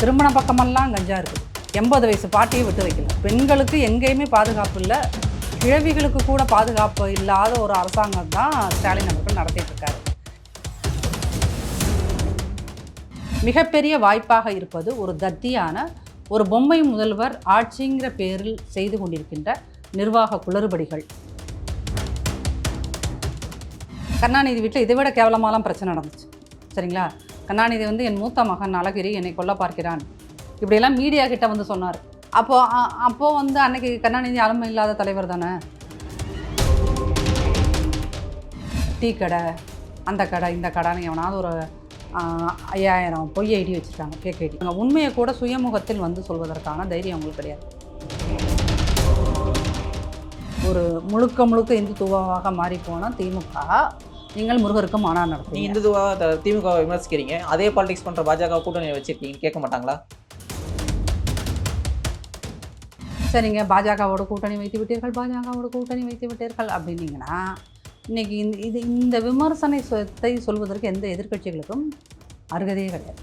திருமண பக்கமெல்லாம் கஞ்சா இருக்குது. எண்பது வயசு பாட்டியை விட்டு வைக்கல. பெண்களுக்கு எங்கேயுமே பாதுகாப்பு இல்லை. கிழவிகளுக்கு கூட பாதுகாப்பு இல்லாத ஒரு அரசாங்கம் தான் ஸ்டாலின் அவர்கள் நடத்திட்டு இருக்காரு. மிகப்பெரிய வாய்ப்பாக இருப்பது ஒரு தத்தியான ஒரு பொம்மை முதல்வர் ஆட்சிங்கிற பேரில் செய்து கொண்டிருக்கின்ற நிர்வாக குளறுபடிகள். கருணாநிதி வீட்டில் இதை விட கேவலமாலாம் பிரச்சனை நடந்துச்சு. சரிங்களா? கருணாநிதி வந்து என் மூத்த மகன் அழகிரி என்னை கொல்ல பார்க்கிறான். இப்படியெல்லாம் மீடியா கிட்ட வந்து சொன்னார். அப்போது அ- வந்து அன்னைக்கு கருணாநிதி அலமை இல்லாத தலைவர் தானே? டீ கடை அந்த கடை இந்த கடைன்னு எவனாவது ஒரு ஐயாயிரம் பொய் ஐடி வச்சுருக்காங்க கேக் ஐடி. அவங்க உண்மையை கூட சுயமுகத்தில் வந்து சொல்வதற்கான தைரியம் அவங்களுக்கு கிடையாது. ஒரு முழுக்க முழுக்க இந்துத்துவாக மாறி திமுக நீங்கள் முருகருக்கு மாநாடு நீங்க நடத்துவீங்க. இந்துத்துவா த- திமுக விமர்சிக்கிறீங்க. அதே பாலிடிக்ஸ் பண்ற பாஜக கூட்டணி வச்சிருக்கீங்க கேட்க மாட்டாங்களா? சரிங்க பாஜகவோட கூட்டணி வைத்து விட்டீர்கள் பாஜகவோட கூட்டணி வைத்து விட்டீர்கள் அப்படின்னீங்கன்னா இன்னைக்கு இந்த இது இந்த விமர்சனத்தை சொல்வதற்கு எந்த எதிர்க்கட்சிகளுக்கும் அருகதையே கிடையாது.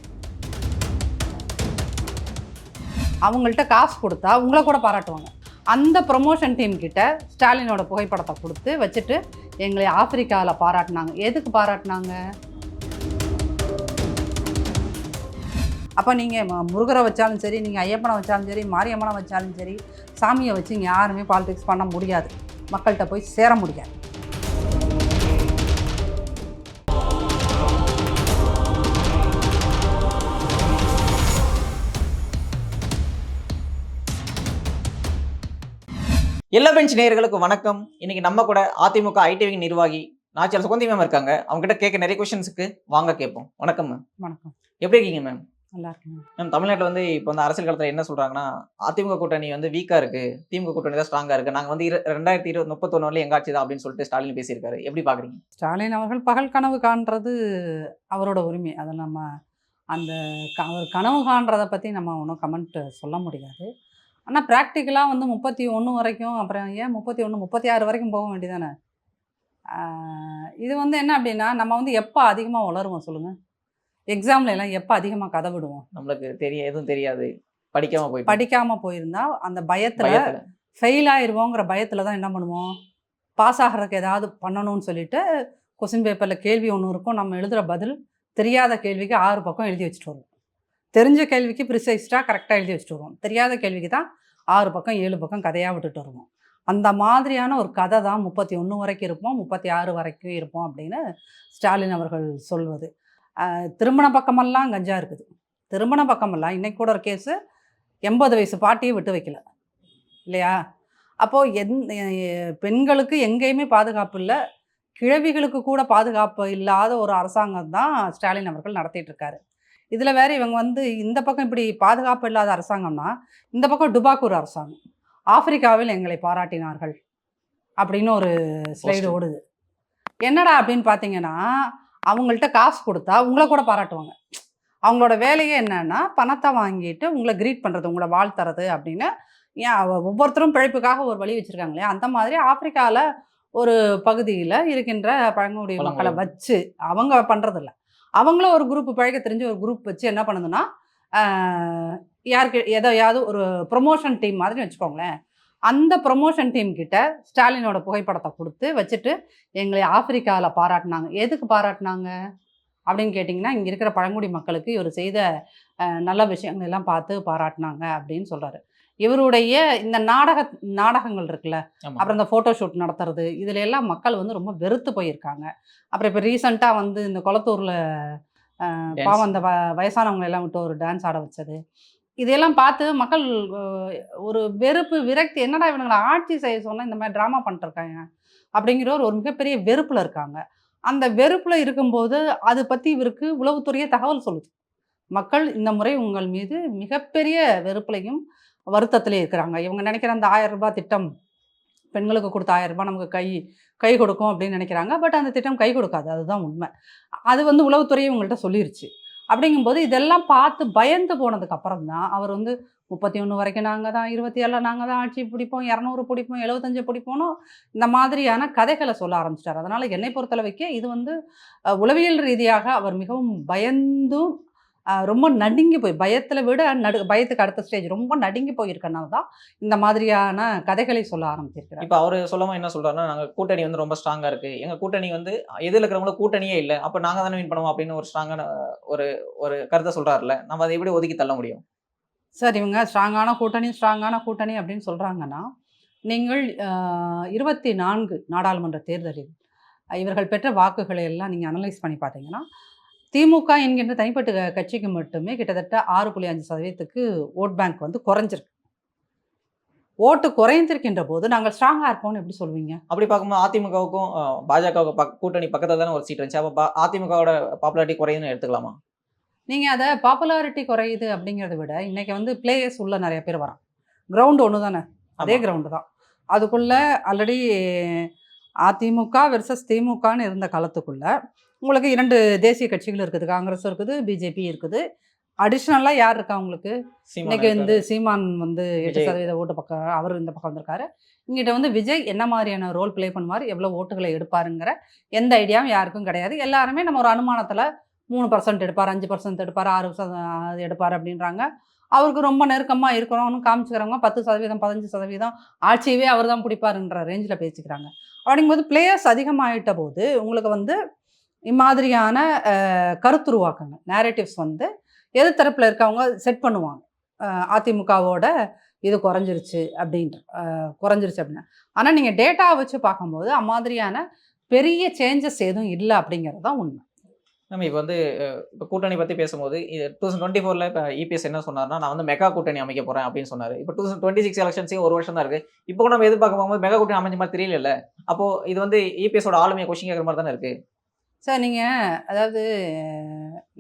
அவங்கள்ட்ட காசு கொடுத்தா உங்களை கூட பாராட்டுவாங்க. அந்த ப்ரொமோஷன் டீம் கிட்ட ஸ்டாலினோட புகைப்படத்தை கொடுத்து வச்சுட்டு எங்களை ஆப்பிரிக்காவில் பாராட்டினாங்க. எதுக்கு பாராட்டினாங்க? அப்போ நீங்கள் முருகரை வச்சாலும் சரி நீங்கள் ஐயப்பனை வச்சாலும் சரி மாரியம்மனை வச்சாலும் சரி சாமியை வச்சு இங்கே யாருமே பாலிடிக்ஸ் பண்ண முடியாது. மக்கள்கிட்ட போய் சேர முடியாது. எல்லா பெஞ்ச் நேயர்களுக்கு வணக்கம். இன்னைக்கு நம்ம கூட அதிமுக ஐடிவி நிர்வாகி நாச்சியார் சுகந்தி மேம் இருக்காங்க. அவங்க கிட்ட கேட்க நிறைய கொஸ்டின்ஸுக்கு வாங்க கேட்போம். வணக்கம் மேம் வணக்கம். எப்படி இருக்கீங்க மேம் நல்லா இருக்குங்க மேம் தமிழ்நாட்டில் வந்து இப்போ வந்து அரசியல் காலத்தில் என்ன சொல்றாங்கன்னா அதிமுக கூட்டணி வந்து வீக்கா இருக்கு. திமுக கூட்டணி தான் ஸ்ட்ராங்கா இருக்கு. நாங்க வந்து இரு- ரெண்டாயிரத்தி இருபது முப்பத்தொன்னு வரல எங்க ஆட்சி தான் அப்படின்னு சொல்லிட்டு ஸ்டாலின் பேசியிருக்காரு. எப்படி பாக்குறீங்க? ஸ்டாலின் அவர்கள் பகல் கனவு காண்றது அவரோட உரிமை. அதை நம்ம அந்த அவர் கனவு காண்றதை பற்றி நம்ம ஒன்றும் கமெண்ட் சொல்ல முடியாது. ஆனால் ப்ராக்டிக்கலாக வந்து முப்பத்தி ஒன்று வரைக்கும் அப்புறம் ஏன் முப்பத்தி ஒன்று முப்பத்தி ஆறு வரைக்கும் போக வேண்டியதானே இது வந்து என்ன அப்படின்னா நம்ம வந்து எப்போ அதிகமாக வளருவோம் சொல்லுங்கள் எக்ஸாம்ல எல்லாம் எப்போ அதிகமாக கதை விடுவோம்? நம்மளுக்கு தெரிய எதுவும் தெரியாது. படிக்காம போயிட்டு படிக்காமல் போயிருந்தா அந்த பயத்தில் பயத்துல. ஃபெயில் ஆயிடுவோங்கிற பயத்தில் தான் என்ன பண்ணுவோம்? பாஸ் ஆகிறதுக்கு ஏதாவது பண்ணணும்னு சொல்லிட்டு கொஸ்டின் பேப்பரில் கேள்வி ஒன்று இருக்கும். நம்ம எழுதுகிற பதில் தெரியாத கேள்விக்கு ஆறு பக்கம் எழுதி வச்சுட்டு வருவோம். தெரிஞ்ச கேள்விக்கு ப்ரிசைஸ்டாக கரெக்டாக எழுதி வச்சுட்டு வருவோம் தெரியாத கேள்விக்கு தான் ஆறு பக்கம் ஏழு பக்கம் கதையாக விட்டுட்டு வருவோம். அந்த மாதிரியான ஒரு கதை தான் முப்பத்தி ஒன்று வரைக்கும் இருப்போம் முப்பத்தி ஆறு வரைக்கும் இருப்போம் அப்படின்னு ஸ்டாலின் அவர்கள் சொல்வது. திருமண பக்கமெல்லாம் கஞ்சா இருக்குது. திருமண பக்கமெல்லாம் இன்னைக்கு கூட ஒரு கேஸு எண்பது வயசு பாட்டியை விட்டு வைக்கல. இல்லையா? அப்போது எந் பெண்களுக்கு எங்கேயுமே பாதுகாப்பு இல்லை. கிழவிகளுக்கு கூட பாதுகாப்பு இல்லாத ஒரு அரசாங்கம் தான் ஸ்டாலின் அவர்கள் நடத்திட்டு இருக்காரு. இதில் வேற இவங்க வந்து இந்த பக்கம் இப்படி பாதுகாப்பு இல்லாத அரசாங்கம்னா இந்த பக்கம் டுபாக்கூர் அரசாங்கம். ஆப்பிரிக்காவில் எங்களை பாராட்டினார்கள் அப்படின்னு ஒரு ஸ்லைடு. ஓடுது. என்னடா அப்படின்னு பார்த்தீங்கன்னா அவங்கள்ட்ட காசு கொடுத்தா உங்களை கூட பாராட்டுவாங்க. அவங்களோட வேலையே என்னன்னா பணத்தை வாங்கிட்டு உங்களை க்ரீட் பண்ணுறது உங்களை வாழ்த்துறது அப்படின்னு. ஏன் ஒவ்வொருத்தரும் பிழைப்புக்காக ஒரு வழி வச்சுருக்காங்க இல்லையா? அந்த மாதிரி ஆப்பிரிக்காவில் ஒரு பகுதியில் இருக்கின்ற பழங்குடி. மக்களை வச்சு அவங்க பண்ணுறதில்ல அவங்களும் ஒரு குரூப் பழக தெரிஞ்சு ஒரு குரூப் வச்சு என்ன பண்ணுதுன்னா ஆஹ், யாருக்கு எதையாவது ஒரு ப்ரொமோஷன் டீம் மாதிரி வச்சுக்கோங்களேன். அந்த ப்ரொமோஷன் டீம் கிட்ட ஸ்டாலினோட புகைப்படத்தை கொடுத்து வச்சுட்டு எங்களை ஆப்பிரிக்காவில் பாராட்டினாங்க. எதுக்கு பாராட்டினாங்க? அப்படின்னு கேட்டிங்கன்னா இங்கே இருக்கிற பழங்குடி மக்களுக்கு இவர் செய்த நல்ல விஷயங்கள் எல்லாம் பார்த்து பாராட்டினாங்க அப்படின்னு சொல்கிறாரு இவருடைய இந்த நாடக நாடகங்கள் இருக்குல்ல. அப்புறம் இந்த ஃபோட்டோ ஷூட் நடத்துறது இதுல எல்லாம் மக்கள் வந்து ரொம்ப வெறுத்து போயிருக்காங்க அப்புறம் இப்போ ரீசெண்டாக வந்து இந்த குளத்தூரில். பாவம் அந்த வ வயசானவங்களை எல்லாம் விட்டு ஒரு டான்ஸ் ஆட வச்சது இதையெல்லாம் பார்த்து மக்கள் ஒரு வெறுப்பு விரக்தி என்னடா இவனுங்களை ஆட்சி செய்ய சொன்னால் இந்த மாதிரி ட்ராமா பண்ணிட்டுருக்காங்க அப்படிங்கிற ஒரு ஒரு மிகப்பெரிய வெறுப்பில் இருக்காங்க அந்த வெறுப்பில் இருக்கும்போது அது பற்றி இவருக்கு உளவுத்துறையே தகவல் சொல்லுது மக்கள் இந்த முறை உங்கள் மீது மிகப்பெரிய வெறுப்புலையும் வருத்தத்திலே இருக்கிறாங்க. இவங்க நினைக்கிற அந்த ஆயிரம் ரூபாய் திட்டம் பெண்களுக்கு கொடுத்த ஆயிரம் ரூபாய் நமக்கு கை கை கொடுக்கும் அப்படின்னு நினைக்கிறாங்க. பட் அந்த திட்டம் கை கொடுக்காது. அதுதான் உண்மை. அது வந்து உளவுத்துறை இவங்கள்ட்ட சொல்லிருச்சு. அப்படிங்கும்போது இதெல்லாம் பார்த்து பயந்து போனதுக்கு அப்புறம் தான் அவர் வந்து முப்பத்தி ஒன்று வரைக்கும் நாங்கள் தான் இருபத்தி ஏழில் நாங்கள் தான் ஆட்சி பிடிப்போம் இரநூறு பிடிப்போம் எழுபத்தஞ்சு பிடிப்போம்னு இந்த மாதிரியான கதைகளை சொல்ல ஆரம்பிச்சிட்டார். அதனால் என்னை பொறுத்தளவுக்கே இது வந்து உளவியல் ரீதியாக அவர் மிகவும் பயந்தும் ரொம்ப நடுங்கி போய் பயத்தில் விட நடு பயத்துக்கு அடுத்த ஸ்டேஜ் ரொம்ப நடுங்கி போயிருக்கனால தான் இந்த மாதிரியான கதைகளை சொல்ல ஆரம்பிச்சிருக்கிறார். இப்போ அவரு சொல்லாம என்ன சொல்றாருன்னா நாங்க கூட்டணி வந்து ரொம்ப ஸ்ட்ராங்கா இருக்கு. எங்க கூட்டணி வந்து எதிரில் இருக்கிறவங்கள கூட்டணியே இல்லை. அப்ப நாங்க தானே வின் பண்ணுவோம் அப்படின்னு ஒரு ஸ்ட்ராங்கான ஒரு ஒரு கருத்தை சொல்றாருல்ல. நம்ம அதை எப்படி ஒதுக்கி தள்ள முடியும்? சார் இவங்க ஸ்ட்ராங்கான கூட்டணி ஸ்ட்ராங்கான கூட்டணி அப்படின்னு சொல்கிறாங்கன்னா நீங்கள் இருபத்தி நான்கு நாடாளுமன்ற தேர்தலில் இவர்கள் பெற்ற வாக்குகளை எல்லாம் நீங்கள் அனலைஸ் பண்ணி பார்த்தீங்கன்னா திமுக என்கின்ற தனிப்பட்ட கட்சிக்கு மட்டுமே கிட்டத்தட்ட ஆறு புள்ளி அஞ்சு சதவீதத்துக்கு ஓட் பேங்க் வந்து குறைஞ்சிருக்கு. ஓட்டு குறைந்திருக்கின்ற போது நாங்கள் ஸ்ட்ராங்காக இருப்போம்னு எப்படி சொல்லுவீங்க? அப்படி பார்க்கும்போது அதிமுகவுக்கும் பாஜகவுக்கு பக் கூட்டணி பக்கத்துல தானே ஒரு சீட் இருந்துச்சு. அப்ப அதிமுகவோட பாப்புலாரிட்டி குறையுதுன்னு எடுத்துக்கலாமா? நீங்கள் அதை பாப்புலாரிட்டி குறையுது அப்படிங்கிறத விட இன்னைக்கு வந்து பிளேயர்ஸ் உள்ள நிறைய பேர் வரான் கிரவுண்டு ஒன்று தானே? அதே. கிரவுண்டு தான். அதுக்குள்ள ஆல்ரெடி அதிமுக வெர்சஸ் திமுகன்னு இருந்த காலத்துக்குள்ள உங்களுக்கு இரண்டு தேசிய கட்சிகள் இருக்குது காங்கிரஸ் இருக்குது பிஜேபி இருக்குது. அடிஷ்னலாக யார் இருக்கா உங்களுக்கு? இன்னைக்கு வந்து. சீமான் வந்து எட்டு. சதவீத ஓட்டு பக்கம் அவர் இந்த பக்கம் வந்திருக்காரு. இங்கிட்ட வந்து விஜய் என்ன மாதிரியான ரோல் ப்ளே பண்ணுவார் எவ்வளோ ஓட்டுகளை எடுப்பாருங்கிற எந்த ஐடியாவும் யாருக்கும் கிடையாது. எல்லாருமே நம்ம ஒரு அனுமானத்தில் மூணு பர்சன்ட் எடுப்பார் அஞ்சு பர்சன்ட் எடுப்பார் ஆறு சத- எடுப்பார் அப்படின்றாங்க. அவருக்கு ரொம்ப நெருக்கமாக இருக்கிறோம்னு காமிச்சுக்கிறவங்க பத்து சதவீதம் பதினஞ்சு சதவீதம் ஆட்சியவே அவர் தான் பிடிப்பாருன்ற ரேஞ்சில் பேசிக்கிறாங்க. அப்படிங்கும்போது பிளேயர்ஸ் அதிகமாகிட்ட போது உங்களுக்கு வந்து இம்மாதிரியான கருத்துருவாக்கங்கள் நேரேட்டிவ்ஸ் வந்து எதிர்த்தரப்பில் இருக்கவங்க செட் பண்ணுவாங்க. அதிமுகவோட இது குறைஞ்சிருச்சு அப்படின்ற குறைஞ்சிருச்சு அப்படின்னா. ஆனால் நீங்கள் டேட்டாவை வச்சு பார்க்கும்போது அம்மாதிரியான பெரிய சேஞ்சஸ் எதுவும் இல்லை அப்படிங்கிறது தான் உண்மை. நம்ம இப்போ வந்து இப்போ கூட்டணி பற்றி பேசும்போது டூ தௌசண்ட் டுவெண்ட்டி ஃபோரில் இப்போ இபிஎஸ் என்ன சொன்னார்னா நான் வந்து மெகா கூட்டணி அமைக்க போகிறேன் அப்படின்னு சொன்னார். இப்போ டூ தௌசண்ட் டுவெண்ட்டி சிக்ஸ் எலெக்ஷன்ஸே ஒரு வருஷம் தான் இருக்குது இப்போ கூட நம்ம எதிர்பார்க்க போகும்போது மெகா கூட்டணி அமைஞ்ச மாதிரி தெரியல அப்போது இது வந்து இபிஎஸோட ஆளுமையை கொஷின் கேட்குற மாதிரி தானே இருக்குது சார் நீங்கள் அதாவது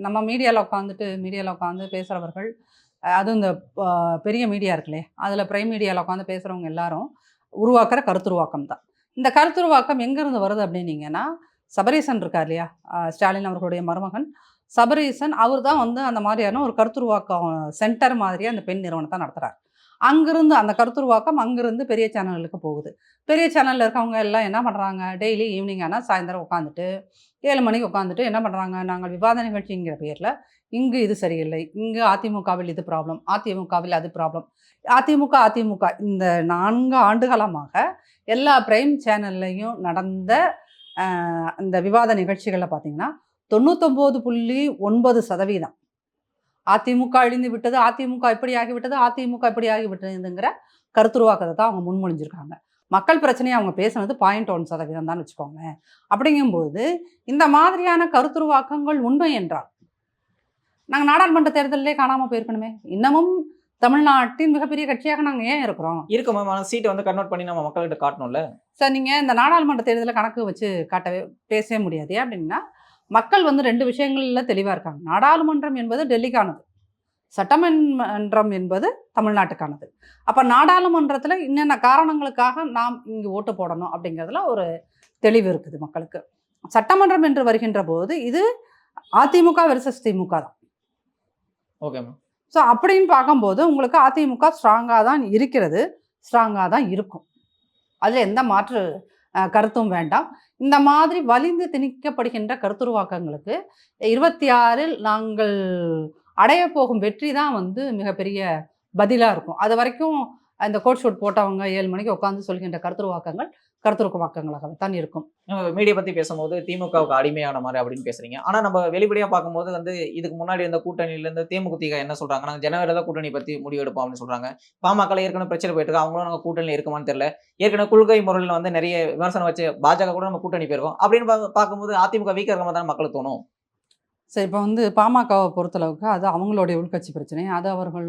நம்ம மீடியாவில் உட்காந்துட்டு மீடியாவில் உட்காந்து பேசுகிறவர்கள் அதுவும் இந்த பெரிய மீடியா இருக்குல்லே அதில் பிரைம் மீடியாவில் உட்காந்து பேசுகிறவங்க எல்லாரும் உருவாக்குற கருத்துருவாக்கம் தான். இந்த கருத்துருவாக்கம் எங்கேருந்து வருது அப்படின்னீங்கன்னா சபரீசன் இருக்கார் இல்லையா? ஸ்டாலின் அவர்களுடைய மருமகன். சபரீசன் அவர் தான் வந்து அந்த மாதிரியான ஒரு கருத்துருவாக்கம் சென்டர் மாதிரியே அந்த பெண் நிறுவனத்தை நடத்துகிறார் அங்கேருந்து அந்த கருத்துருவாக்கம் அங்கேருந்து பெரிய சேனல்களுக்கு போகுது. பெரிய சேனலில் இருக்கவங்க எல்லாம் என்ன பண்ணுறாங்க டெய்லி ஈவினிங் ஆனால் சாயந்தரம் உட்காந்துட்டு ஏழு மணிக்கு உட்காந்துட்டு என்ன பண்ணுறாங்க நாங்கள் விவாத நிகழ்ச்சிங்கிற பேரில் இங்கு இது சரியில்லை. இங்கு அதிமுகவில் இது ப்ராப்ளம் அதிமுகவில் அது ப்ராப்ளம் அதிமுக அதிமுக இந்த நான்கு ஆண்டுகாலமாக எல்லா பிரைம் சேனல்லையும் நடந்த இந்த விவாத நிகழ்ச்சிகளில் பார்த்தீங்கன்னா தொண்ணூத்தொம்பது புள்ளி ஒன்பது சதவீதம். அதிமுக அழிந்து விட்டது அதிமுக இப்படி ஆகிவிட்டது அதிமுக இப்படி ஆகிவிட்டதுங்கிற கருத்துருவாக்கத்தை தான் அவங்க முன்மொழிஞ்சிருக்காங்க. மக்கள் பிரச்சனையை அவங்க பேசுனது பாயிண்ட் ஒன் சதவீதம் தான் வச்சுக்கோங்களேன். அப்படிங்கும்போது இந்த மாதிரியான கருத்துருவாக்கங்கள் உண்மை என்றால் நாங்கள் நாடாளுமன்ற தேர்தலிலே காணாமல் போயிருக்கணுமே. இன்னமும் தமிழ்நாட்டின் மிகப்பெரிய கட்சியாக நாங்கள் ஏன் இருக்கிறோம்? இருக்கு மேம் ஆனால் சீட்டை வந்து கன்வெர்ட் பண்ணி நம்ம மக்கள்கிட்ட காட்டணும்ல. சார் நீங்கள் இந்த நாடாளுமன்ற தேர்தலில் கணக்கு வச்சு காட்டவே பேசவே முடியாது. ஏன் அப்படின்னா மக்கள் வந்து ரெண்டு விஷயங்களில் தெளிவாக இருக்காங்க. நாடாளுமன்றம் என்பது டெல்லிக்கானது. சட்டமன்றம் என்பது தமிழ்நாட்டுக்கானது. அப்போ நாடாளுமன்றத்தில் என்னென்ன காரணங்களுக்காக நாம் இங்கு ஓட்டு போடணும் அப்படிங்கிறதுல ஒரு தெளிவு இருக்குது மக்களுக்கு. சட்டமன்றம் என்று வருகின்ற போது இது அதிமுக வெர்சஸ் திமுக தான். ஓகே மேம் ஸோ அப்படின்னு பார்க்கும்போது உங்களுக்கு அதிமுக ஸ்ட்ராங்காக தான் இருக்கிறது ஸ்ட்ராங்காக தான் இருக்கும். அதில் எந்த மாற்று கருத்தும் வேண்டாம். இந்த மாதிரி வலிந்து திணிக்கப்படுகின்ற கருத்துருவாக்கங்களுக்கு இருபத்தி ஆறில் நாங்கள் அடைய போகும் வெற்றி தான் வந்து மிகப்பெரிய பதிலாக இருக்கும். அது வரைக்கும் அந்த கோட் ஷூட் போட்டவங்க ஏழு மணிக்கு உட்காந்து சொல்கின்ற கருத்துருவாக்கங்கள் தான் இருக்கும். மீடியா பற்றி பேசும்போது திமுகவுக்கு அடிமையான மாதிரி அப்படின்னு பேசுறீங்க. ஆனால் நம்ம வெளிப்படையாக பார்க்கும்போது வந்து இதுக்கு முன்னாடி இருந்த கூட்டணியிலேருந்து இருந்து தேமுதிக என்ன சொல்கிறாங்க நாங்கள் ஜனவரி தான் கூட்டணி பற்றி முடிவு எடுப்போம் அப்படின்னு சொல்கிறாங்க பாமக ஏற்கனவே பிரச்சனை போயிட்டு இருக்கு. அவங்களும் நாங்கள் கூட்டணியில் இருக்குமான்னு தெரியல. ஏற்கனவே கொள்கை முறையில் வந்து நிறைய விமர்சனம் வச்சு பாஜக கூட நம்ம கூட்டணி போயிருக்கோம். அப்படின்னு பா- பார்க்கும்போது அதிமுக வீக்கா மாதிரி தான் மக்களுக்கு தோணும். சரி இப்போ வந்து பாமகவை பொறுத்தளவுக்கு அது அவங்களுடைய உள்கட்சி பிரச்சனை. அது அவர்கள்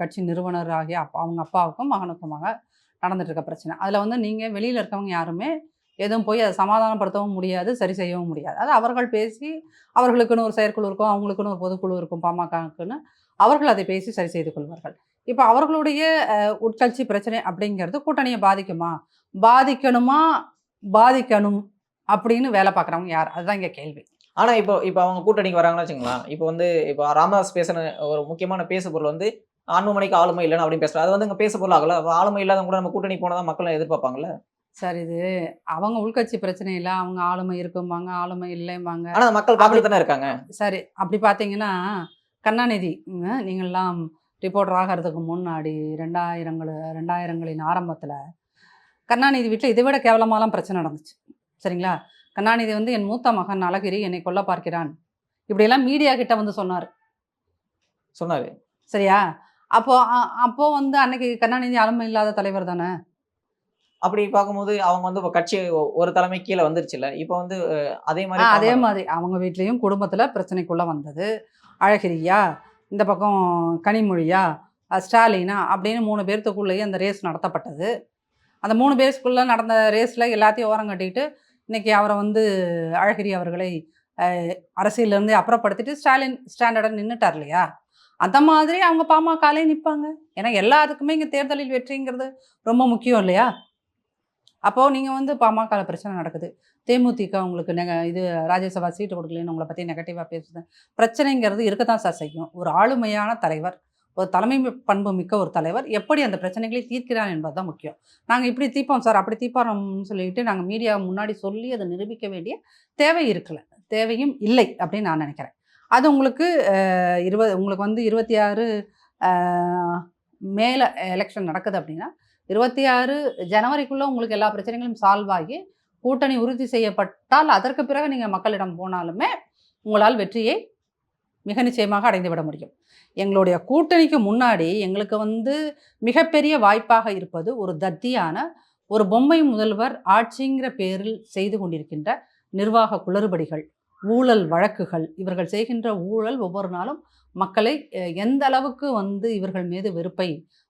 கட்சி நிறுவனர் ஆகிய அப்பா அவங்க அப்பாவுக்கும் மகனுக்குமாக நடந்துட்டு இருக்க பிரச்சனை. அதில் வந்து நீங்கள் வெளியில் இருக்கவங்க யாருமே எதுவும் போய் அதை சமாதானப்படுத்தவும் முடியாது சரி செய்யவும் முடியாது. அது அவர்கள் பேசி அவர்களுக்குன்னு ஒரு செயற்குழு இருக்கும் அவங்களுக்குன்னு ஒரு பொதுக்குழு இருக்கும் பாமகக்குன்னு அவர்கள் அதை பேசி சரி செய்து கொள்வார்கள். இப்போ அவர்களுடைய உட்கட்சி பிரச்சனை அப்படிங்கிறது கூட்டணியை பாதிக்குமா? பாதிக்கணுமா? பாதிக்கணும் அப்படின்னு வேலை பார்க்குறவங்க யார்? அதுதான் இங்கே கேள்வி. ஆனா இப்போ இப்போ அவங்க கூட்டணிக்கு வராங்கன்னு வச்சுங்களேன் இப்போ வந்து இப்போ ராமதாஸ் பேசின ஒரு முக்கியமான பேசு பொருள் வந்து அன்புமணிக்கு ஆளுமை இல்லைன்னு அப்படின்னு பேசுறாரு. அது வந்து இங்க பேசு பொருள் ஆகல. ஆளுமை இல்லாதவங்க கூட நம்ம கூட்டணி போனதான் மக்கள் எதிர்பார்ப்பாங்கல்ல? சார் இது அவங்க உள்கட்சி பிரச்சனை இல்லை. அவங்க ஆளுமை இருக்கும்பாங்க ஆளுமை இல்லைம்பாங்க. ஆனா மக்கள் பார்த்துட்டு தானே இருக்காங்க. சரி அப்படி பார்த்தீங்கன்னா கருணாநிதி நீங்கள்லாம் ரிப்போர்ட்டர் ஆகிறதுக்கு முன்னாடி ரெண்டாயிரங்கள் ரெண்டாயிரங்களின் ஆரம்பத்தில் கருணாநிதி வீட்டில் இதை விட கேவலமாலாம் பிரச்சனை நடந்துச்சு. சரிங்களா? கருணாநிதி வந்து என் மூத்த மகன் அழகிரி என்னை கொல்ல பார்க்கிறான். இப்படியெல்லாம் மீடியா கிட்ட வந்து சொன்னார். சொன்னாரு. சரியா? அப்போ அப்போ வந்து அன்னைக்கு கருணாநிதி ஆளுமை இல்லாத தலைவர் தானே? அப்படி பார்க்கும்போது அவங்க வந்து இப்போ கட்சி ஒரு தலைமை கீழே வந்துருச்சுல்ல. இப்போ வந்து அதே மாதிரி அதே மாதிரி. அவங்க வீட்லேயும் குடும்பத்தில் பிரச்சனைக்குள்ளே வந்தது. அழகிரியா? இந்த பக்கம் கனிமொழியா? ஸ்டாலினா? அப்படின்னு மூணு பேர்த்துக்குள்ளேயே அந்த ரேஸ் நடத்தப்பட்டது. அந்த மூணு பேர்ஸ்குள்ளே நடந்த ரேஸில் எல்லாத்தையும் ஓரம் கட்டிக்கிட்டு இன்றைக்கி அவரை வந்து அழகிரி அவர்களை அரசியலேருந்து அரசியலிருந்து அப்புறப்படுத்திட்டு ஸ்டாலின் ஸ்டாண்டர்டாக நின்றுட்டார் இல்லையா? அந்த மாதிரி அவங்க பாமகலே நிற்பாங்க ஏன்னா எல்லாத்துக்குமே இங்கே தேர்தலில் வெற்றிங்கிறது ரொம்ப முக்கியம் இல்லையா? அப்போது நீங்கள் வந்து பாமக பிரச்சனை நடக்குது. தேமுதிக உங்களுக்கு நெக இது ராஜ்யசபா சீட்டு கொடுக்கலன்னு உங்களை பற்றி நெகட்டிவாக பேசுது. பிரச்சனைங்கிறது இருக்கத்தான் சார் செய்யும். ஒரு ஆளுமையான தலைவர் ஒரு தலைமை பண்பு மிக்க ஒரு தலைவர். எப்படி அந்த பிரச்சனைகளை தீர்க்கிறார் என்பது தான் முக்கியம். நாங்கள் இப்படி தீர்ப்போம் சார் அப்படி தீர்ப்போம்னு சொல்லிட்டு நாங்கள் மீடியா முன்னாடி சொல்லி அதை நிரூபிக்க வேண்டிய தேவை இருக்கல. தேவையும் இல்லை அப்படின்னு நான் நினைக்கிறேன். அது உங்களுக்கு இருபது உங்களுக்கு வந்து இருபத்தி ஆறு மேலே எலெக்ஷன் நடக்குது அப்படின்னா இருபத்தி ஆறு ஜனவரிக்குள்ளே உங்களுக்கு எல்லா பிரச்சனைகளும் சால்வ் ஆகி கூட்டணி உறுதி செய்யப்பட்டால் அதற்கு பிறகு நீங்கள் மக்களிடம் போனாலுமே உங்களால் வெற்றியை மிக நிச்சயமாக அடைந்து விட முடியும். எங்களுடைய கூட்டணிக்கு முன்னாடி எங்களுக்கு வந்து மிகப்பெரிய வாய்ப்பாக இருப்பது ஒரு தத்தியான ஒரு பொம்மை முதல்வர் ஆட்சிங்கிற பேரில் செய்து கொண்டிருக்கின்ற நிர்வாக குளறுபடிகள் ஊழல் வழக்குகள் இவர்கள் செய்கின்ற ஊழல் ஒவ்வொரு நாளும் மக்களை எந்த அளவுக்கு வந்து இவர்கள் மீது வெறுப்பை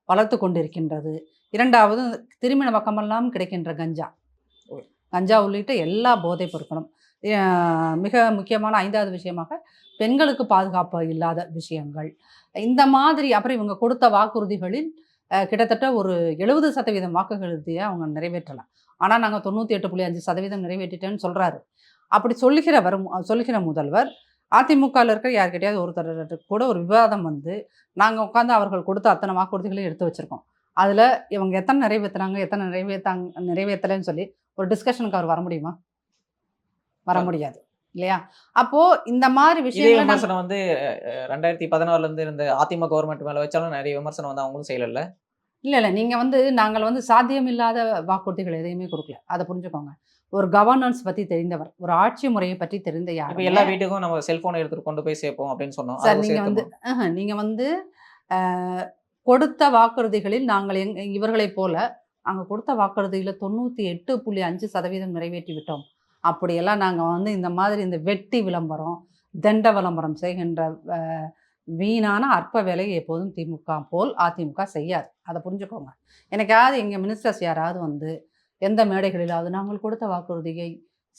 வளர்த்து கொண்டிருக்கின்றது. இரண்டாவது திருமண பக்கமெல்லாம் கிடைக்கின்ற கஞ்சா. கஞ்சா உள்ளிட்ட எல்லா போதைப் பொருட்களும். மிக முக்கியமான ஐந்தாவது விஷயமாக பெண்களுக்கு பாதுகாப்பு இல்லாத விஷயங்கள். இந்த மாதிரி அப்புறம் இவங்க கொடுத்த வாக்குறுதிகளில் கிட்டத்தட்ட ஒரு எழுபது சதவீதம் வாக்குறுதியை அவங்க நிறைவேற்றலாம். ஆனால் நாங்கள் தொண்ணூற்றி எட்டு புள்ளி அஞ்சு சதவீதம் நிறைவேற்றிட்டேன்னு சொல்கிறாரு அப்படி சொல்லுகிறவர் சொல்லுகிற முதல்வர் அதிமுகவில் இருக்கிற யார்கிட்டயாவது ஒருத்தர் கூட ஒரு விவாதம் வந்து நாங்கள் உட்காந்து அவர்கள் கொடுத்த அத்தனை வாக்குறுதிகளையும் எடுத்து வச்சுருக்கோம். அதில் இவங்க எத்தனை நிறைவேற்றுறாங்க எத்தனை நிறைவேற்றாங்க நிறைவேற்றலைன்னு சொல்லி ஒரு டிஸ்கஷனுக்கு அவர் வர முடியுமா? வர முடியாது இல்லையா? அப்போ இந்த மாதிரி நம்ம- விமர்சனம் வந்து ரெண்டாயிரத்தி பதினாறுல இருந்து இருந்த அதிமுக கவர்மெண்ட் மேல வச்சாலும் நிறைய விமர்சனம் வந்து அவங்களும் செய்யல இல்லை இல்லை. நீங்கள் வந்து நாங்கள் வந்து சாத்தியமில்லாத வாக்குறுதிகள் எதையுமே கொடுக்கல. அதை புரிஞ்சுக்கோங்க. ஒரு கவர்னன்ஸ் பற்றி தெரிந்தவர் ஒரு ஆட்சி முறையை பற்றி தெரிந்த யார் எல்லா வீட்டுக்கும் நம்ம செல்போனை எடுத்துட்டு கொண்டு போய் சேர்ப்போம் அப்படின்னு சொன்னோம். சார் நீங்கள் வந்து சேர்த்துமா? ஆஹ், நீங்க வந்து கொடுத்த வாக்குறுதிகளில் நாங்கள் எங் இவர்களைப் போல நாங்கள் கொடுத்த வாக்குறுதியில் தொண்ணூற்றி எட்டு புள்ளி அஞ்சு சதவீதம் நிறைவேற்றி விட்டோம் அப்படியெல்லாம் நாங்கள் வந்து இந்த மாதிரி இந்த வெட்டி விளம்பரம் தண்ட விளம்பரம் செய்கின்ற வீணான அற்ப வேலையை எப்போதும் திமுக போல் அதிமுக செய்யாது. அதை புரிஞ்சுக்கோங்க. எனக்காவது எங்கள் மினிஸ்டர்ஸ் யாராவது வந்து எந்த மேடைகளிலாவது நாங்கள் கொடுத்த வாக்குறுதியை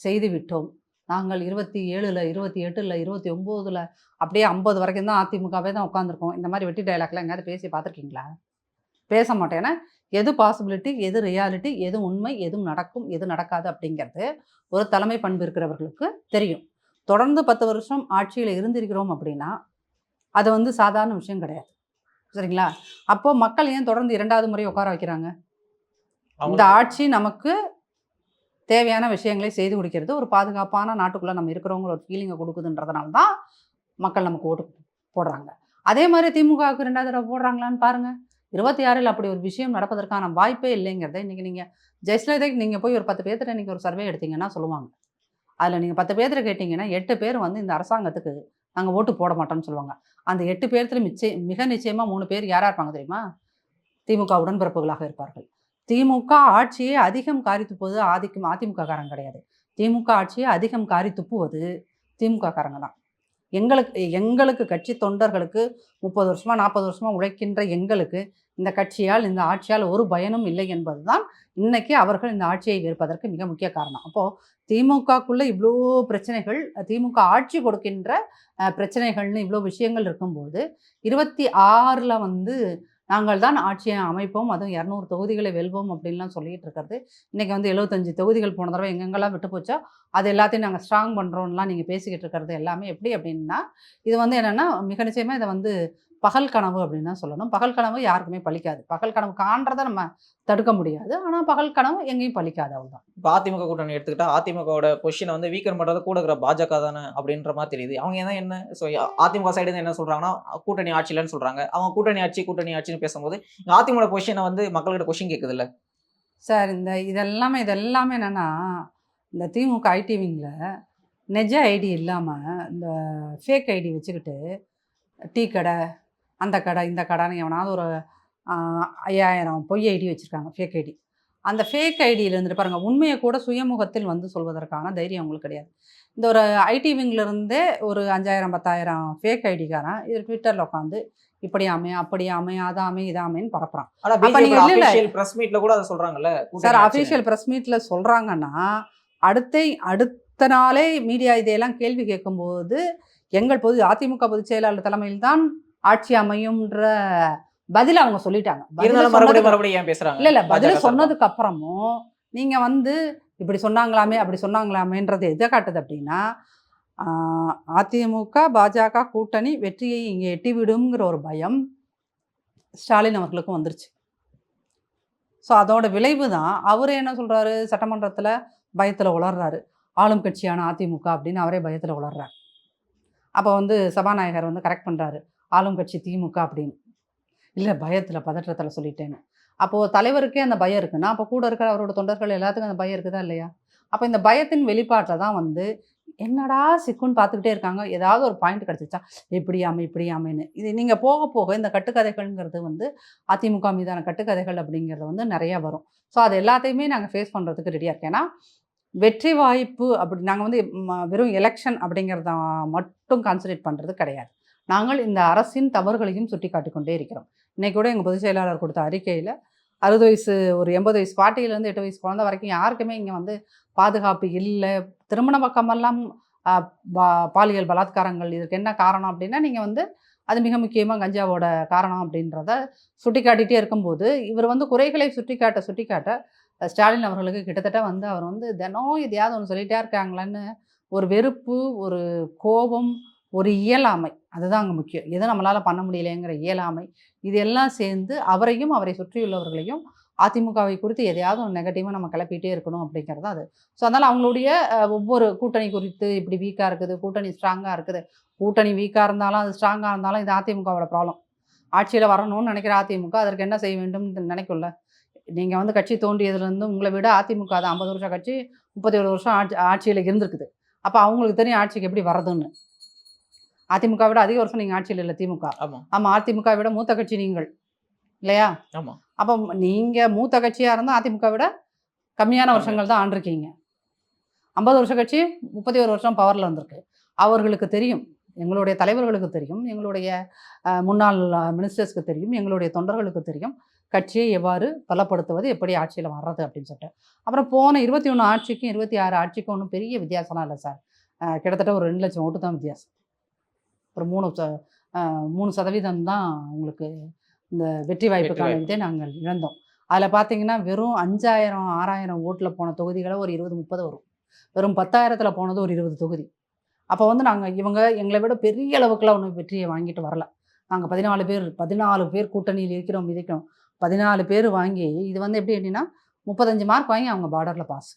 செய்து விட்டோம். நாங்கள் இருபத்தி ஏழில் இருபத்தி எட்டில் இருபத்தி ஒம்போதில் அப்படியே ஐம்பது வரைக்கும் தான் அதிமுகவே தான் உட்காந்துருக்கோம் இந்த மாதிரி வெட்டி டைலாக்லாம் எங்கேயாவது பேசி பார்த்துருக்கீங்களா? பேச மாட்டேன். ஏன்னா எது பாசிபிலிட்டி எது ரியாலிட்டி எது உண்மை எதுவும் நடக்கும் எது நடக்காது அப்படிங்கிறது ஒரு தலைமை பண்பு இருக்கிறவர்களுக்கு தெரியும். தொடர்ந்து பத்து வருஷம் ஆட்சியில் இருந்திருக்கிறோம் அப்படின்னா அது வந்து சாதாரண விஷயம் கிடையாது. சரிங்களா? அப்போ மக்கள் ஏன் தொடர்ந்து இரண்டாவது முறை உட்கார வைக்கிறாங்க? இந்த ஆட்சி நமக்கு தேவையான விஷயங்களை செய்து கொடுக்கிறது ஒரு பாதுகாப்பான நாட்டுக்குள்ளே நம்ம இருக்கிறவங்க ஒரு ஃபீலிங்கை கொடுக்குதுன்றதுனால தான் மக்கள் நமக்கு ஓட்டு போடுறாங்க. அதே மாதிரி திமுகவுக்கு ரெண்டாவது தடவை போடுறாங்களான்னு பாருங்க. இருபத்தி ஆறில் அப்படி ஒரு விஷயம் நடப்பதற்கான வாய்ப்பே இல்லைங்கிறத இன்றைக்கி நீங்கள் ஜெயலலிதாக்கு நீங்கள் போய் ஒரு பத்து பேர்த்திட்ட இன்றைக்கி ஒரு சர்வே எடுத்தீங்கன்னா சொல்லுவாங்க. அதில் நீங்கள் பத்து பேர்த்திட்ட கேட்டிங்கன்னா எட்டு பேர் வந்து இந்த அரசாங்கத்துக்கு நாங்கள் ஓட்டு போட மாட்டோம்னு சொல்லுவாங்க. அந்த எட்டு பேர்த்தில் மிச்ச மிக நிச்சயமாக மூணு பேர் யாராக இருப்பாங்க தெரியுமா? திமுக உடன்பிறப்புகளாக இருப்பார்கள். திமுக ஆட்சியை அதிகம் காரி துப்புவது ஆதிக்கும் அதிமுக காரங்க கிடையாது. திமுக ஆட்சியை அதிகம் காரி துப்புவது திமுக காரங்க தான். எங்களுக்கு எங்களுக்கு கட்சி தொண்டர்களுக்கு முப்பது வருஷமாக நாற்பது வருஷமாக உழைக்கின்ற எங்களுக்கு இந்த கட்சியால் இந்த ஆட்சியால் ஒரு பயனும் இல்லை என்பது தான் இன்றைக்கி அவர்கள் இந்த ஆட்சியை வெறுப்பதற்கு மிக முக்கிய காரணம். அப்போது திமுகக்குள்ளே இவ்வளோ பிரச்சனைகள் திமுக ஆட்சி கொடுக்கின்ற பிரச்சனைகள்னு இவ்வளோ விஷயங்கள் இருக்கும்போது இருபத்தி ஆறில் வந்து நாங்கள் தான் ஆட்சியை அமைப்போம் அதுவும் இரநூறு தொகுதிகளை வெல்வோம் அப்படின்லாம் சொல்லிகிட்டு இருக்கிறது. இன்றைக்கி வந்து எழுபத்தஞ்சு தொகுதிகள் போன தடவை எங்கெங்கெல்லாம் விட்டு போச்சோ அது எல்லாத்தையும் நாங்கள் ஸ்ட்ராங் பண்ணுறோம்லாம் நீங்கள் பேசிக்கிட்டு இருக்கிறது எல்லாமே எப்படி அப்படின்னா இது வந்து என்னென்னா மிக நிச்சயமாக இதை வந்து பகல் கனவு அப்படின்னு தான் சொல்லணும். பகல் கனவு யாருக்குமே பலிக்காது பகல் கனவு காண்றதை நம்ம தடுக்க முடியாது. ஆனால் பகல் கனவு எங்கேயும் பலிக்காது அவ்வளோதான் இப்போ அதிமுக கூட்டணி எடுத்துக்கிட்டா அதிமுகவோட பொசிஷனை வந்து வீக்கர் பண்றது கூட இருக்கிற பாஜக தானே அப்படின்ற மாதிரி தெரியுது. அவங்க என்ன? என்ன ஸோ அதிமுக சைடு என்ன சொல்றாங்கன்னா கூட்டணி ஆட்சியிலன்னு சொல்றாங்க. அவங்க கூட்டணி ஆட்சி கூட்டணி ஆட்சின்னு பேசும்போது அதிமுக பொசிஷனை வந்து மக்கள்கிட்ட கொஸ்டின் கேட்குது இல்ல சார் இந்த இதெல்லாமே இதெல்லாமே என்னென்னா இந்த திமுக ஐடி விங்கில் நெஜ ஐடி இல்லாமல் இந்த ஃபேக் ஐடி வச்சுக்கிட்டு டீ கடை அந்த கடை இந்த கடைன்னு எவனாவது ஒரு ஐயாயிரம் பொய் ஐடி வச்சுருக்காங்க ஃபேக் ஐடி அந்த ஃபேக் ஐடியில் இருந்துட்டு பாருங்கள் உண்மையை கூட சுயமுகத்தில் வந்து சொல்வதற்கான தைரியம் அவங்களுக்கு கிடையாது இந்த ஒரு ஐடி இருந்தே ஒரு அஞ்சாயிரம் பத்தாயிரம் ஃபேக் ஐடிக்காரன் இது ட்விட்டரில் உட்காந்து இப்படி அமை அப்படி அமை அதாமை இதாமைன்னு பரப்புறான். அபிஷியல் பிரஸ் மீட்ல கூட அதை சொல்றாங்கல்ல கூட்டணி சார். அஃபீஷியல் ப்ரெஸ் மீட்டில் சொல்கிறாங்கன்னா அடுத்த அடுத்த நாளே மீடியா இதையெல்லாம் கேள்வி கேட்கும்போது எங்கள் பொது அதிமுக பொதுச் செயலாளர் தலைமையில் தான் ஆட்சி அமையும்ன்ற பதில் அவங்க சொல்லிட்டாங்க. மறுபடியும் மறுபடியும் ஏன் பேசுறாங்க? இல்ல இல்ல பதில். சொன்னதுக்கு அப்புறமும் நீங்க வந்து இப்படி சொன்னாங்களாமே அப்படி சொன்னாங்களாமேன்றது எதை காட்டுது அப்படின்னா அதிமுக பாஜக கூட்டணி வெற்றியை இங்கே எட்டிவிடுங்கிற ஒரு பயம் ஸ்டாலின் அவர்களுக்கும் வந்துருச்சு. ஸோ அதோட விளைவு தான் அவர் என்ன சொல்றாரு? சட்டமன்றத்தில் பயத்தில் உளர்றாரு. ஆளும் கட்சியான அதிமுக அப்படின்னு அவரே பயத்தில் உளர்றாரு. அப்போ வந்து சபாநாயகர் வந்து கரெக்ட் பண்ணுறாரு ஆளும் கட்சி திமுக அப்படின்னு. இல்லை பயத்தில் பதற்றத்தில் சொல்லிட்டேன்னு. அப்போது தலைவருக்கே அந்த பயம் இருக்குன்னா அப்போ கூட இருக்கிற அவரோட தொண்டர்கள் எல்லாத்துக்கும் அந்த பயம் இருக்குதா இல்லையா? அப்போ இந்த பயத்தின் வெளிப்பாட்டில் தான் வந்து என்னடா சிக்குன்னு பார்த்துக்கிட்டே இருக்காங்க. ஏதாவது ஒரு பாயிண்ட் கிடச்சிச்சா இப்படி ஆமை இப்படி ஆமைன்னு இது நீங்கள் போக போக இந்த கட்டுக்கதைகள்ங்கிறது வந்து அதிமுக மீதான கட்டுக்கதைகள் அப்படிங்கிறது வந்து நிறையா வரும். ஸோ அது எல்லாத்தையுமே நாங்கள் ஃபேஸ் பண்ணுறதுக்கு ரெடியாக இருக்கேன். ஏன்னா வெற்றி வாய்ப்பு அப்படி நாங்கள் வந்து வெறும் எலெக்ஷன் அப்படிங்கிறத மட்டும் கான்சன்ட்ரேட் பண்ணுறது கிடையாது. நாங்கள் இந்த அரசின் தவறுகளையும் சுட்டி காட்டிக்கொண்டே இருக்கிறோம். இன்றைக்கி கூட எங்கள் பொதுச் செயலாளர் கொடுத்த அறிக்கையில் அறுபது வயசு ஒரு எண்பது வயசு பாட்டியிலேருந்து எட்டு வயசு குழந்தை வரைக்கும் யாருக்குமே இங்கே வந்து பாதுகாப்பு இல்லை. திருமண பக்கமெல்லாம் பா- பாலியல் பலாத்காரங்கள் இதுக்கு என்ன காரணம் அப்படின்னா நீங்கள் வந்து அது மிக முக்கியமாக கஞ்சாவோட காரணம் அப்படின்றத சுட்டி காட்டிகிட்டே இருக்கும்போது இவர் வந்து குறைகளை சுட்டி காட்ட சுட்டி காட்ட ஸ்டாலின் அவர்களுக்கு கிட்டத்தட்ட வந்து அவர் வந்து தினம் எதையாவது ஒன்று சொல்லிகிட்டே இருக்காங்களான்னு ஒரு வெறுப்பு ஒரு கோபம் ஒரு இயலாமை. அதுதான் அங்கே முக்கியம். எதை நம்மளால் பண்ண முடியலைங்கிற இயலாமை. இது எல்லாம் சேர்ந்து அவரையும் அவரை சுற்றியுள்ளவர்களையும் அதிமுகவை குறித்து எதையாவது ஒரு நெகட்டிவாக நம்ம கிளப்பிட்டே இருக்கணும் அப்படிங்கிறது அது. ஸோ அதனால் அவங்களுடைய ஒவ்வொரு கூட்டணி குறித்து இப்படி வீக்காக இருக்குது கூட்டணி ஸ்ட்ராங்காக இருக்குது. கூட்டணி வீக்காக இருந்தாலும் அது ஸ்ட்ராங்காக இருந்தாலும் இது அதிமுகவோட ப்ராப்ளம் ஆட்சியில் வரணும்னு நினைக்கிற அதிமுக அதற்கு என்ன செய்ய வேண்டும் நினைக்கல நீங்கள் வந்து கட்சி தோன்றியதுலேருந்து உங்களை விட அதிமுக அது ஐம்பது வருஷம் கட்சி முப்பத்தி ஒரு வருஷம் ஆட்சி ஆட்சியில் இருந்திருக்குது. அப்போ அவங்களுக்கு தெரியும் ஆட்சிக்கு எப்படி வரதுன்னு அதிமுக விட அதிக வருஷம் நீங்கள் ஆட்சியில் இல்லை திமுக. ஆமா. அதிமுக விட மூத்த கட்சி நீங்கள். இல்லையா? அப்போ நீங்கள் மூத்த கட்சியாக இருந்தால் அதிமுக விட கம்மியான வருஷங்கள் தான் ஆண்டிருக்கீங்க. ஐம்பது வருஷ கட்சி முப்பத்தி ஒரு வருஷம் பவரில் இருந்திருக்கு அவர்களுக்கு தெரியும் எங்களுடைய தலைவர்களுக்கு தெரியும் எங்களுடைய முன்னாள் மினிஸ்டர்ஸ்க்கு தெரியும் எங்களுடைய தொண்டர்களுக்கு தெரியும் கட்சியை எவ்வாறு பலப்படுத்துவது எப்படி ஆட்சியில் வர்றது அப்படின்னு சொல்லிட்டு. அப்புறம் போன இருபத்தி ஒன்று ஆட்சிக்கும் இருபத்தி ஆறு ஆட்சிக்கும் ஒன்றும் பெரிய வித்தியாசம்லாம் இல்லை சார். கிட்டத்தட்ட ஒரு ரெண்டு லட்சம் ஓட்டு தான் வித்தியாசம். ஒரு மூணு ச- மூணு சதவீதம் தான் உங்களுக்கு இந்த வெற்றி வாய்ப்புக்கான வாய்ப்பு. இதை நாங்கள் இழந்தோம். அதில் பார்த்தீங்கன்னா வெறும் அஞ்சாயிரம் ஆறாயிரம் ஓட்டில் போன தொகுதிகளை ஒரு இருபது முப்பது வரும். வெறும் பத்தாயிரத்தில் போனது ஒரு இருபது தொகுதி. அப்போ வந்து நாங்கள் இவங்க எங்களை விட பெரிய அளவுக்குலாம் ஒன்றும் வெற்றியை வாங்கிட்டு வரல. நாங்கள் பதினாலு பேர் பதினாலு பேர் கூட்டணியில் இருக்கிறோம் இருக்கிறோம் பதினாலு பேர் வாங்கி இது வந்து எப்படி அப்படின்னா முப்பத்தஞ்சு மார்க் வாங்கி அவங்க பார்டரில் பாஸ்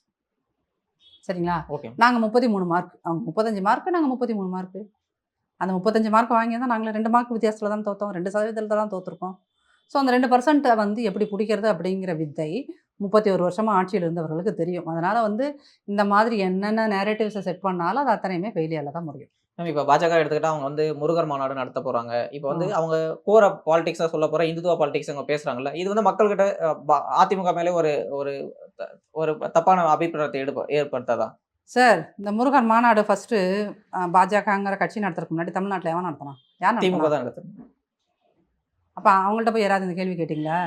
சரிங்களா? ஓகே. நாங்கள் முப்பத்தி மூணு மார்க் அவங்க முப்பத்தஞ்சு மார்க்கு நாங்கள் முப்பத்தி மூணு மார்க்கு. அந்த முப்பத்தஞ்சு மார்க் வாங்கி தான் நாங்கள் ரெண்டு மார்க் வித்தியாசத்தில் தான் தோற்றோம் ரெண்டு சதவீதத்தில் தான் தோற்றுருக்கோம் ஸோ அந்த ரெண்டு பர்சன்ட்டை வந்து எப்படி பிடிக்கிறது அப்படிங்கிற வித்தை முப்பத்தி ஒரு வருஷமாக ஆட்சியில் இருந்தவர்களுக்கு தெரியும். அதனால் வந்து இந்த மாதிரி என்னென்ன நேரேட்டிவ்ஸை செட் பண்ணாலும் அது அத்தனையுமே ஃபெயிலியரில் தான் முடியும். நம்ம இப்போ பாஜக எடுத்துக்கிட்டா அவங்க வந்து முருகர் மாநாடு நடத்த போறாங்க. இப்போ வந்து. அவங்க கோர பாலிடிக்ஸா சொல்ல போற இந்துத்துவ பாலிடிக்ஸ் அவங்க பேசுறாங்கல்ல இது வந்து மக்கள்கிட்ட அதிமுக மேலே ஒரு ஒரு ஒரு தப்பான அபிப்பிராயத்தை எடுப்ப ஏற்படுத்தாதா? சார் இந்த முருகன் மாநாடு ஃபஸ்ட்டு பாஜகங்கிற கட்சி நடத்துறதுக்கு முன்னாடி தமிழ்நாட்டில் எவன் நடத்தினான்? யார் திமுக நடத்தினா? தான் நடத்துது அப்போ அவங்கள்ட்ட போய் யாராவது இந்த கேள்வி கேட்டிங்களா?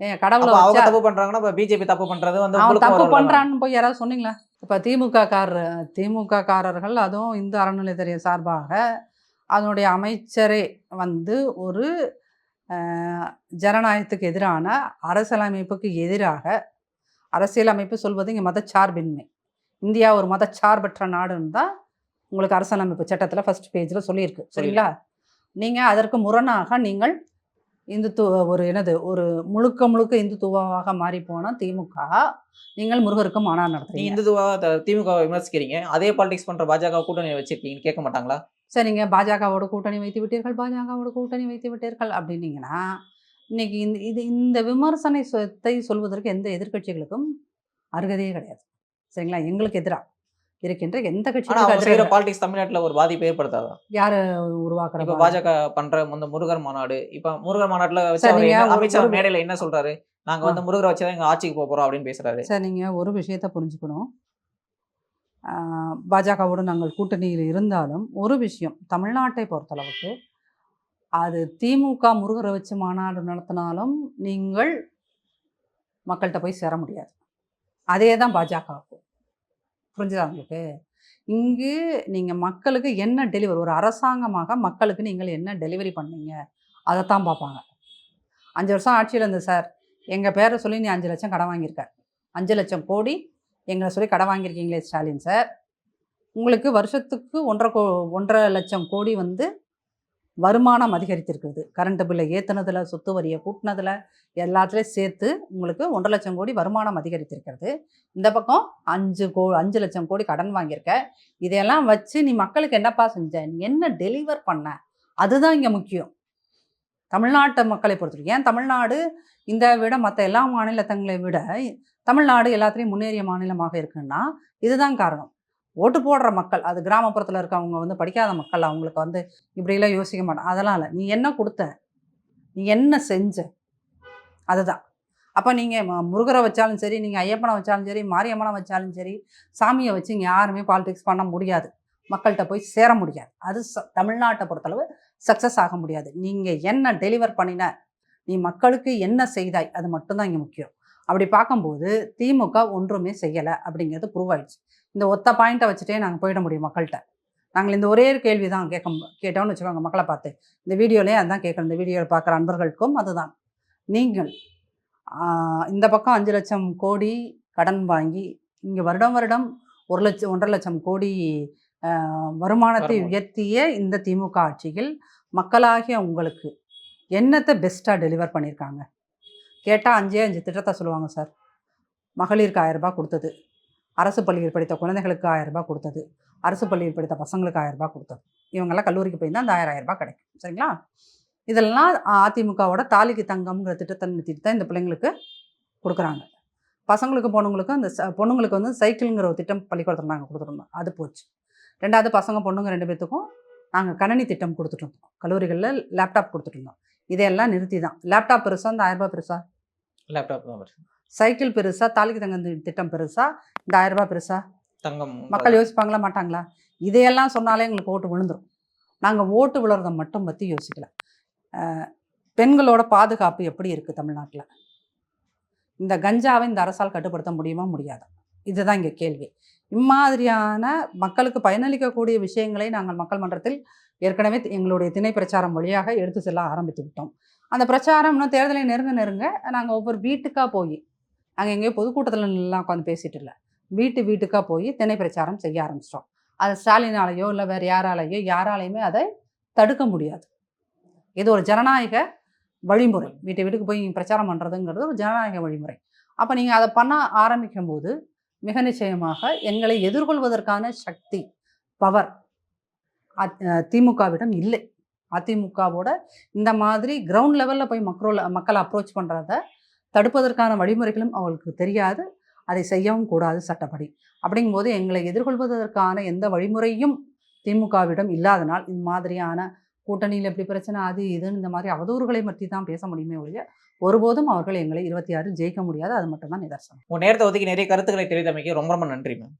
ஏன் கடவுளை அவங்க தப்பு பண்றாங்கன்னா இப்ப பிஜேபி தப்பு பண்றது வந்து அவன் உங்களுக்கும் தப்பு? பண்றான்னு போய் யாராவது சொன்னீங்களா? இப்போ திமுக காரர் திமுக காரர்கள் அதுவும் இந்து அறநிலையத்துறை சார்பாக அதனுடைய அமைச்சரே வந்து ஒரு ஜனநாயகத்துக்கு எதிரான அரசியலமைப்புக்கு எதிராக அரசியலமைப்பு சொல்வது இங்கே மதச்சார்பின்மை. இந்தியா ஒரு மதச்சார்பற்ற நாடுன்னு தான் உங்களுக்கு அரசியலமைப்பு சட்டத்தில் ஃபர்ஸ்ட் பேஜில் சொல்லியிருக்கு. சரிங்களா? நீங்கள் அதற்கு முரணாக நீங்கள் இந்துத்துவ ஒரு என்னது ஒரு முழுக்க முழுக்க இந்துத்துவாக மாறி போன திமுக நீங்கள் முருகருக்கு மாநாடு நடத்துறீங்க. இந்துத்துவா திமுக விமர்சிக்கிறீங்க. அதே பாலிடிக்ஸ் பண்ற பாஜக கூட்டணி வச்சிருக்கீங்கன்னு கேட்க மாட்டாங்களா? சரிங்க. பாஜகவோட கூட்டணி வைத்து விட்டீர்கள் பாஜகவோட கூட்டணி வைத்து விட்டீர்கள் அப்படின்னீங்கன்னா இன்னைக்கு இந்த இது இந்த விமர்சனத்தை சொல்வதற்கு எந்த எதிர்க்கட்சிகளுக்கும் அருகதையே கிடையாது. சரிங்களா? எங்களுக்கு எதிராக இருக்கின்ற எந்த எதிராக பாலிடிக்ஸ் தமிழ்நாட்டுல ஒரு பாதிப்பு ஏற்படுத்தாதா. யாரு உருவாக்குற இப்ப பாஜக பண்ற இந்த முருகர் மாநாடு. இப்ப முருகர் மாநாட்டுல வச்சு சார், அவர் நீங்க என்ன- ஒரு- அமித்ஷா ஒரு- மேடையில என்ன சொல்றாரு? நாங்க வந்து முருகரை வச்சுதான் எங்க ஆட்சிக்கு போக போறோம் அப்படின்னு பேசுறாரு. சார் நீங்கள் ஒரு விஷயத்தை புரிஞ்சுக்கணும். பாஜகவோடு நாங்கள் கூட்டணியில் இருந்தாலும் ஒரு விஷயம் தமிழ்நாட்டை பொறுத்தளவுக்கு அது திமுக முருகரை வச்சு மாநாடு நடத்தினாலும் நீங்கள் மக்கள்கிட்ட போய் சேர முடியாது. அதே தான் பாஜகவுக்கும். புரிஞ்சுதா உங்களுக்கு? இங்கு நீங்கள் மக்களுக்கு என்ன டெலிவரி ஒரு அரசாங்கமாக மக்களுக்கு நீங்கள் என்ன டெலிவரி பண்ணீங்க? அதைத்தான் பார்ப்பாங்க. அஞ்சு வருஷம் ஆட்சியில் இருந்த சார் எங்கள் பேரை சொல்லி நீ அஞ்சு லட்சம் கடன் வாங்கியிருக்க. அஞ்சு லட்சம் கோடி எங்களை சொல்லி கடன் வாங்கியிருக்கீங்களே ஸ்டாலின் சார். உங்களுக்கு வருஷத்துக்கு ஒன்றரை கோ ஒன்றரை லட்சம் கோடி வந்து வருமானம் அதிகரித்திருக்கிறது. கரண்ட் பில்லை ஏற்றுனதில் சொத்து வரியை கூட்டினதில் எல்லாத்துலேயும் சேர்த்து உங்களுக்கு ஒன்றரை லட்சம் கோடி வருமானம் அதிகரித்திருக்கிறது. இந்த பக்கம் அஞ்சு கோ அஞ்சு லட்சம் கோடி கடன் வாங்கியிருக்க. இதையெல்லாம் வச்சு நீ மக்களுக்கு என்னப்பா செஞ்ச? நீ என்ன டெலிவர் பண்ண? அதுதான் இங்கே முக்கியம். தமிழ்நாட்டு மக்களை பொறுத்தவரைக்கும். ஏன் தமிழ்நாடு இந்த விட மற்ற எல்லா மாநிலத்தங்களை விட தமிழ்நாடு எல்லாத்துலேயும் முன்னேறிய மாநிலமாக இருக்குன்னா இதுதான் காரணம். ஓட்டு போடுற மக்கள் அது கிராமப்புறத்தில் இருக்கவங்க வந்து படிக்காத மக்கள் அவங்களுக்கு வந்து இப்படிலாம் யோசிக்க மாட்டாங்க. அதெல்லாம் இல்லை. நீ என்ன கொடுத்த? நீ என்ன செஞ்ச? அதுதான். அப்போ நீங்கள் முருகரை வச்சாலும் சரி நீங்கள் ஐயப்பனை வச்சாலும் சரி மாரியம்மனை வச்சாலும் சரி சாமியை வச்சு இங்கே யாருமே பாலிடிக்ஸ் பண்ண முடியாது. மக்கள்கிட்ட போய் சேர முடியாது. அது ச- தமிழ்நாட்டை பொறுத்தளவு சக்ஸஸ் ஆக முடியாது. நீங்கள் என்ன டெலிவர் பண்ணின நீ மக்களுக்கு என்ன செய்தாய் அது மட்டும்தான் இங்கே முக்கியம். அப்படி பார்க்கும்போது திமுக ஒன்றுமே செய்யலை அப்படிங்கிறது ப்ரூவ் ஆயிடுச்சு. இந்த ஒத்த பாயிண்ட்டை வச்சுட்டே நாங்கள் போயிட முடியும் மக்கள்கிட்ட. நாங்கள் இந்த ஒரே ஒரு கேள்வி தான் கேட்க கேட்டோம்னு வச்சுக்கோங்க மக்களை பார்த்து. இந்த வீடியோலேயே அதான் கேட்குறோம் இந்த வீடியோவில் பார்க்குற அன்பர்களுக்கும் அதுதான். நீங்கள் இந்த பக்கம் அஞ்சு லட்சம் கோடி கடன் வாங்கி இங்கே வருடம் வருடம் ஒரு லட்சம் ஒன்றரை லட்சம் கோடி வருமானத்தை. உயர்த்திய இந்த திமுக ஆட்சியில் மக்களாகிய உங்களுக்கு என்னத்தை பெஸ்ட்டாக டெலிவர் பண்ணியிருக்காங்க? கேட்டால் அஞ்சே அஞ்சு திட்டத்தை சொல்லுவாங்க சார். மகளிருக்கு ஆயரரூபா கொடுத்தது. அரசு பள்ளியில் படித்த குழந்தைகளுக்கு ஆயரரூபா கொடுத்தது. அரசு பள்ளியில் படித்த பசங்களுக்கு ஆயரரூபா கொடுத்தது. இவங்கெல்லாம் கல்லூரிக்கு போயிருந்தால் அந்த ஆயிரம் ஆயிரம் ரூபாய் கிடைக்கும். சரிங்களா? இதெல்லாம் அதிமுகவோட தாலிக்கு தங்கம்ங்கிற திட்டத்தை நிறுத்திட்டு தான் இந்த பிள்ளைங்களுக்கு கொடுக்குறாங்க. பசங்களுக்கு பொண்ணுங்களுக்கு அந்த ச- பொண்ணுங்களுக்கு வந்து சைக்கிளுங்கிற ஒரு திட்டம் பள்ளிக்கூடத்தில் நாங்கள் கொடுத்துருந்தோம். அது போச்சு. ரெண்டாவது பசங்க பொண்ணுங்க ரெண்டு பேர்த்துக்கும் நாங்கள் கணனி திட்டம் கொடுத்துட்டு இருந்தோம். கல்லூரிகளில் லேப்டாப் கொடுத்துட்டு இருந்தோம். இதையெல்லாம் நிறுத்தி தான் லேப்டாப் பெருசா இந்த ஆயிரம் ரூபாய் பெருசா? லேப்டாப் தான். சைக்கிள் பெருசா தாலிக்கு தங்க திட்டம் பெருசா இந்த ஆயிரம் ரூபாய் பெருசா? தங்கம் மக்கள் யோசிப்பாங்களா மாட்டாங்களா? இதையெல்லாம் சொன்னாலே எங்களுக்கு ஓட்டு விழுந்துரும். நாங்கள் ஓட்டு விழுறத மட்டும் பற்றி யோசிக்கல. பெண்களோட பாதுகாப்பு எப்படி இருக்குது தமிழ்நாட்டில்? இந்த கஞ்சாவை இந்த அரசால் கட்டுப்படுத்த முடியுமா முடியாதா? இதுதான் இங்கே கேள்வி. இம்மாதிரியான மக்களுக்கு பயனளிக்கக்கூடிய விஷயங்களை நாங்கள் மக்கள் மன்றத்தில் ஏற்கனவே எங்களுடைய திணை பிரச்சாரம் வழியாக எடுத்து செல்ல ஆரம்பித்து விட்டோம். அந்த பிரச்சாரம் இன்னும் தேர்தலை நெருங்க நெருங்க நாங்கள் ஒவ்வொரு வீட்டுக்காக போய் நாங்கள் எங்கேயோ பொதுக்கூட்டத்தில் எல்லாம் உட்காந்து பேசிட்டு இல்லை. வீட்டு வீட்டுக்காக போய் திணை பிரச்சாரம் செய்ய ஆரம்பிச்சிட்டோம். அது ஸ்டாலினாலேயோ இல்லை வேறு யாராலேயோ யாராலையுமே அதை தடுக்க முடியாது. இது ஒரு ஜனநாயக வழிமுறை. வீட்டு வீட்டுக்கு போய் பிரச்சாரம் பண்ணுறதுங்கிறது ஒரு ஜனநாயக வழிமுறை. அப்போ நீங்கள் அதை பண்ண ஆரம்பிக்கும் போது மிக நிச்சயமாக எங்களை எதிர்கொள்வதற்கான சக்தி பவர் திமுகவிடம் இல்லை. அதிமுகவோட இந்த மாதிரி கிரவுண்ட் லெவலில் போய் மக்கள் மக்களை அப்ரோச் பண்ணுறத தடுப்பதற்கான வழிமுறைகளும் அவங்களுக்கு தெரியாது. அதை செய்யவும் கூடாது சட்டப்படி. அப்படிங்கும்போது எங்களை எதிர்கொள்வதற்கான எந்த வழிமுறையும் திமுகவிடம் இல்லாதனால் இந்த மாதிரியான கூட்டணியில் எப்படி பிரச்சனை அது இதுன்னு இந்த மாதிரி அவதூறுகளை பற்றி தான் பேச முடியுமே ஒழிய ஒருபோதும் அவர்கள் எங்களை இருபத்தி ஆறு ஜெயிக்க முடியாது. அது மட்டும்தான் நிதர்சனம். உன் நேரத்தை ஒதுக்கி நிறைய கருத்துக்களை தெரிவித்தமைக்கு ரொம்ப ரொம்ப நன்றி மேம்